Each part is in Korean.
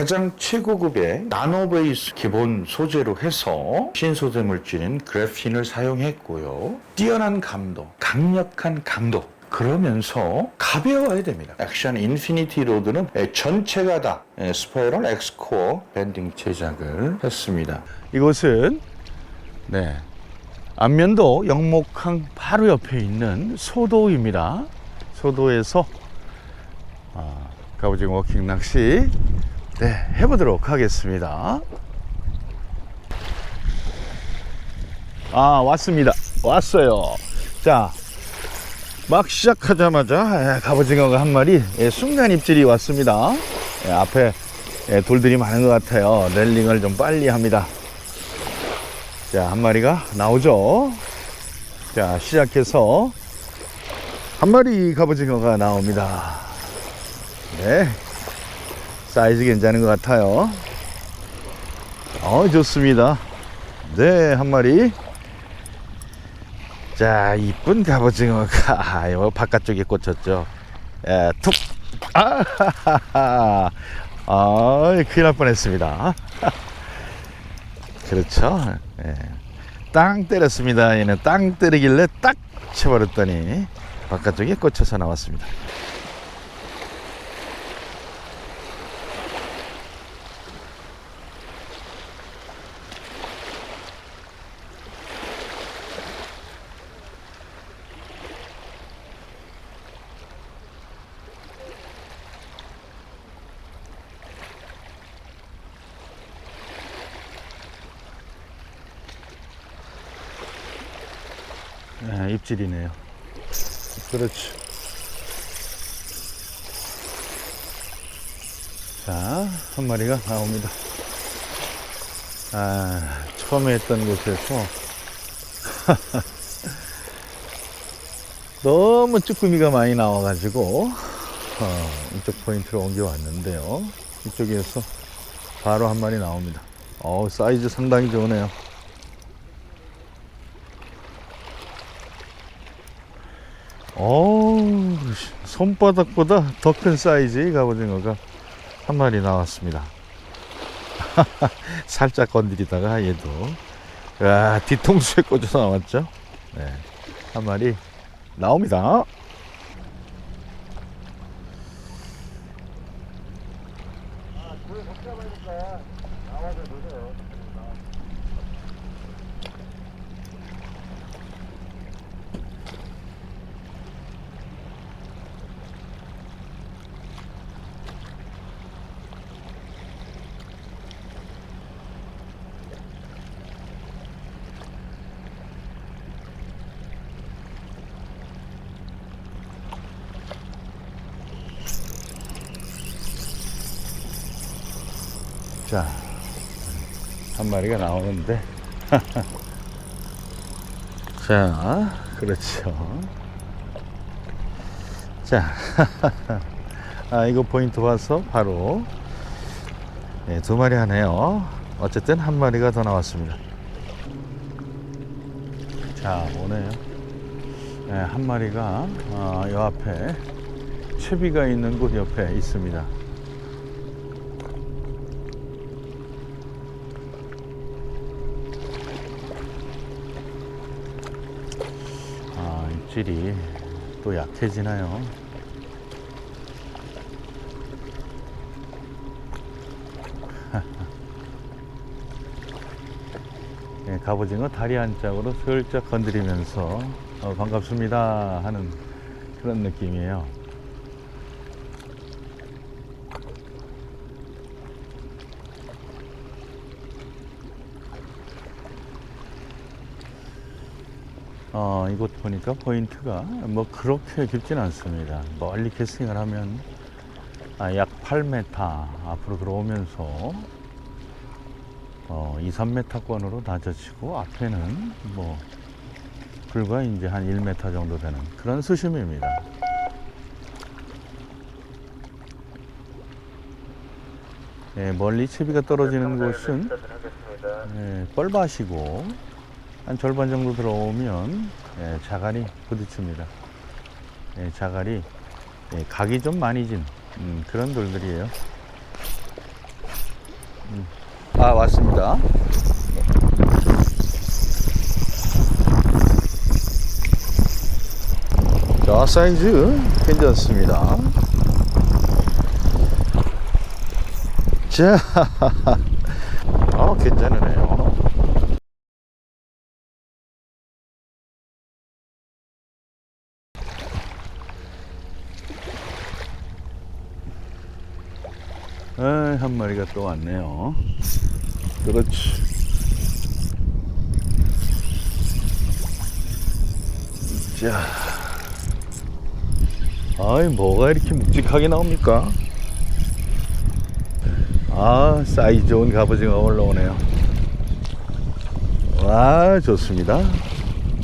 가장 최고급의 나노베이스 기본 소재로 해서 신소재 물질인 그래핀을 사용했고요. 뛰어난 감도, 강력한 감도, 그러면서 가벼워야 됩니다. 액션 인피니티 로드는 전체가 다 스파이럴 엑스코어 밴딩 제작을 했습니다. 이곳은 네 안면도 영목항 바로 옆에 있는 소도입니다. 소도에서 아, 갑오징어 워킹 낚시 네 해보도록 하겠습니다. 아 왔습니다. 왔어요. 자. 막 시작하자마자 예, 갑오징어가 한 마리 예, 순간 입질이 왔습니다. 예, 앞에 예, 돌들이 많은 것 같아요. 렐링을 좀 빨리 합니다. 자, 한 마리가 나오죠. 자, 시작해서 한 마리 갑오징어가 나옵니다. 네. 사이즈 괜찮은 것 같아요. 어, 좋습니다. 네, 한 마리. 자, 이쁜 갑오징어가 아, 바깥쪽에 꽂혔죠. 에, 툭. 아, 아, 큰일 날 뻔했습니다. 그렇죠. 예. 땅 때렸습니다. 얘는 땅 때리길래 딱 쳐버렸더니 바깥쪽에 꽂혀서 나왔습니다. 예, 입질이네요. 그렇죠. 자, 한 마리가 나옵니다. 아, 처음에 했던 곳에서 너무 쭈꾸미가 많이 나와가지고 어, 이쪽 포인트로 옮겨왔는데요. 이쪽에서 바로 한 마리 나옵니다. 어 사이즈 상당히 좋으네요. 어우, 손바닥보다 더 큰 사이즈의 갑오징어가 한 마리 나왔습니다. 살짝 건드리다가 얘도 와, 뒤통수에 꽂혀서 나왔죠. 네, 한 마리 나옵니다. 자, 한 마리가 나오는데. 자, 그렇죠. 자, 아, 이거 포인트 봐서 바로 네, 두 마리 하네요. 어쨌든 한 마리가 더 나왔습니다. 자, 오네요. 네, 한 마리가 어, 요 앞에 채비가 있는 곳 옆에 있습니다. 아, 입질이 또 약해지나요? 예, 갑오징어 다리 한 짝으로 슬쩍 건드리면서 어, 반갑습니다 하는 그런 느낌이에요. 어, 이곳 보니까 포인트가 뭐 그렇게 깊진 않습니다. 멀리 캐스팅을 하면 아, 약 8m 앞으로 들어오면서 어, 2, 3m권으로 낮아지고 앞에는 뭐 불과 이제 한 1m 정도 되는 그런 수심입니다. 예, 멀리 채비가 떨어지는 곳은 예, 뻘밭이고 한 절반 정도 들어오면 예, 자갈이 부딪힙니다. 예, 자갈이 예, 각이 좀 많이 진 음, 그런 돌들이에요. 아, 왔습니다. 자, 사이즈 괜찮습니다. 자, 아, 괜찮으네요. 아, 한 마리가 또 왔네요. 그렇지. 자. 아이, 뭐가 이렇게 묵직하게 나옵니까? 아, 사이즈 좋은 갑오징어 올라오네요. 와, 좋습니다.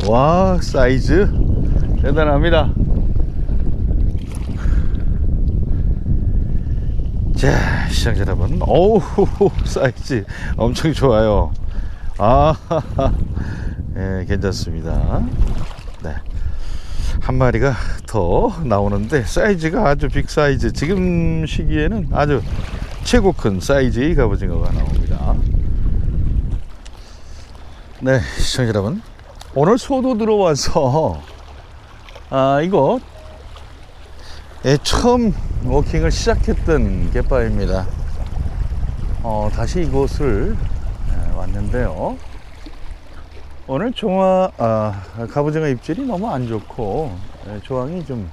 와, 사이즈 대단합니다. 자, 시청자 여러분. 어우, 사이즈 엄청 좋아요. 아, 예, 괜찮습니다. 네. 한 마리가 더 나오는데 사이즈가 아주 빅 사이즈. 지금 시기에는 아주 최고 큰 사이즈의 갑오징어가 나옵니다. 네, 시청자 여러분. 오늘 소도 들어와서 아, 이거 예, 처음 워킹을 시작했던 갯바입니다. 어, 다시 이곳을 예, 왔는데요. 오늘 종화 아, 갑오징어 입질이 너무 안 좋고 예, 조항이 좀,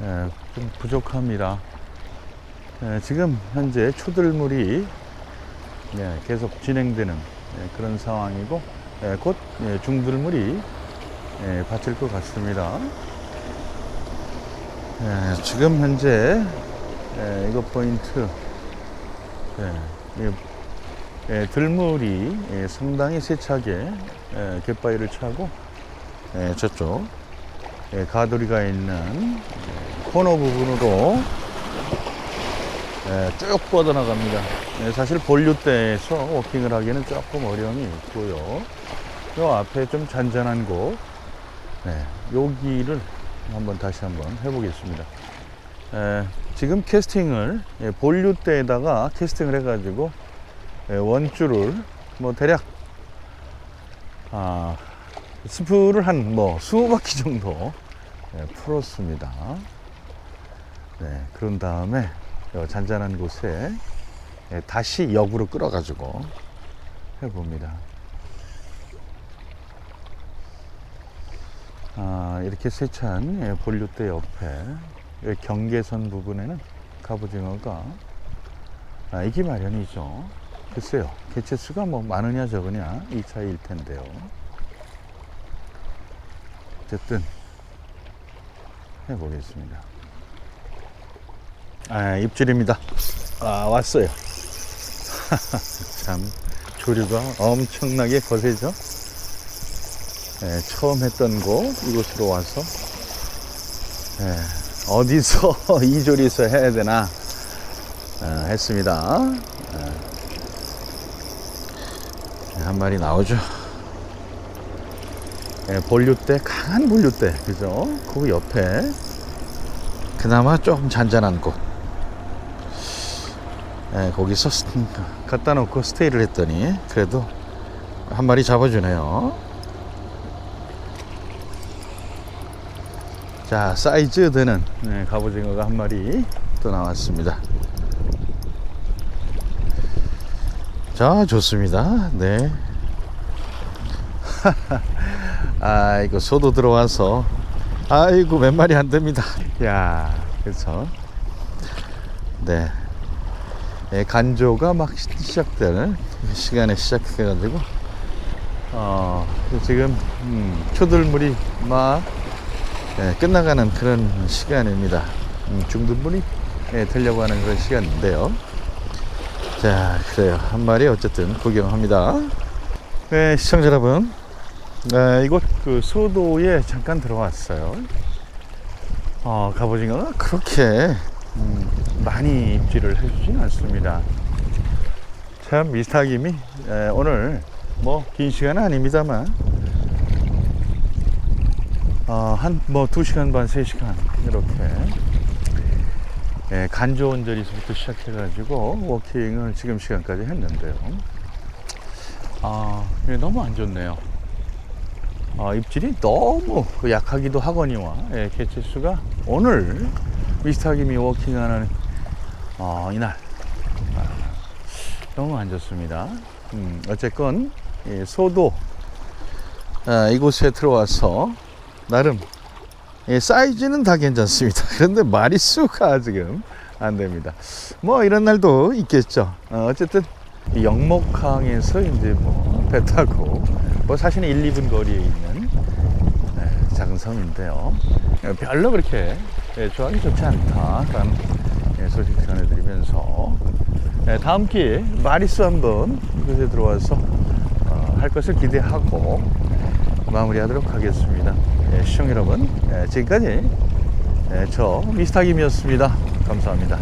예, 좀 부족합니다. 예, 지금 현재 초들물이 예, 계속 진행되는 예, 그런 상황이고 예, 곧 예, 중들물이 예, 받칠 것 같습니다. 예, 지금 현재 예, 이거 포인트 예, 이, 예, 들물이 예, 상당히 세차게 예, 갯바위를 차고 예, 저쪽 예, 가두리가 있는 예, 코너 부분으로 예, 쭉 뻗어나갑니다. 예, 사실 본류대에서 워킹을 하기에는 조금 어려움이 있고요. 요 앞에 좀 잔잔한 곳, 네, 여기를 한번 다시 한번 해보겠습니다. 에, 지금 캐스팅을 예, 본류대에다가 캐스팅을 해가지고 예, 원줄을 뭐 대략 아, 스프를 한뭐 20바퀴 정도 예, 풀었습니다. 네, 그런 다음에 요 잔잔한 곳에 예, 다시 역으로 끌어가지고 해봅니다. 아, 이렇게 세찬 예, 본류대 옆에 여기 경계선 부분에는 갑오징어가 아, 이기 마련이죠. 글쎄요, 개체수가 뭐 많으냐 적으냐 이 차이일 텐데요. 어쨌든 해보겠습니다. 아, 입질입니다. 아, 왔어요. 참, 조류가 엄청나게 거세죠? 예, 처음 했던 곳, 이곳으로 와서, 예, 어디서 이 조리에서 해야 되나, 어, 했습니다. 예, 한 마리 나오죠. 예, 본류대, 강한 본류대, 그죠? 그 옆에, 그나마 조금 잔잔한 곳. 예, 거기서 스- 갖다 놓고 스테이를 했더니, 그래도 한 마리 잡아주네요. 자, 사이즈 되는 네, 갑오징어가 한 마리 또 나왔습니다. 자, 좋습니다. 네. 아이고, 소도 들어와서, 아이고, 몇 마리 안 됩니다. 야, 그래서, 네. 예, 간조가 막 시- 시작되는 시간에 시작해 가지고, 어, 지금, 음, 초들물이 막 예, 끝나가는 그런 시간입니다. 음, 중등분이 예, 되려고 하는 그런 시간인데요. 자, 그래요. 한 마리 어쨌든 구경합니다. 네, 시청자 여러분. 네, 이곳 그 소도에 잠깐 들어왔어요. 어, 갑오징어가 그렇게 음, 많이 입질을 해주진 않습니다. 참 미스타김이 예, 오늘 뭐 긴 시간은 아닙니다만 어, 한뭐 2시간 반, 3시간 이렇게 예, 간조 온절에서부터 시작해가지고 워킹을 지금 시간까지 했는데요. 아, 이게 너무 안 좋네요. 아, 입질이 너무 그 약하기도 하거니와 예, 개체수가 오늘 미스터김이 워킹하는 어, 이날 아, 너무 안 좋습니다. 음, 어쨌건 예, 소도 아, 이곳에 들어와서 나름 예, 사이즈는 다 괜찮습니다. 그런데 마리수가 지금 안 됩니다. 뭐 이런 날도 있겠죠. 어, 어쨌든 이 영목항에서 이제 뭐 배 타고 뭐 사실은 1, 2분 거리에 있는 예, 작은 섬인데요. 예, 별로 그렇게 예, 좋아하기 좋지 않다. 그런 예, 소식 전해드리면서 예, 다음 기회에 마리수 한번 이곳에 들어와서 어, 할 것을 기대하고 마무리하도록 하겠습니다. 예, 시청 여러분, 예, 지금까지 예, 저 미스터 김이었습니다. 감사합니다.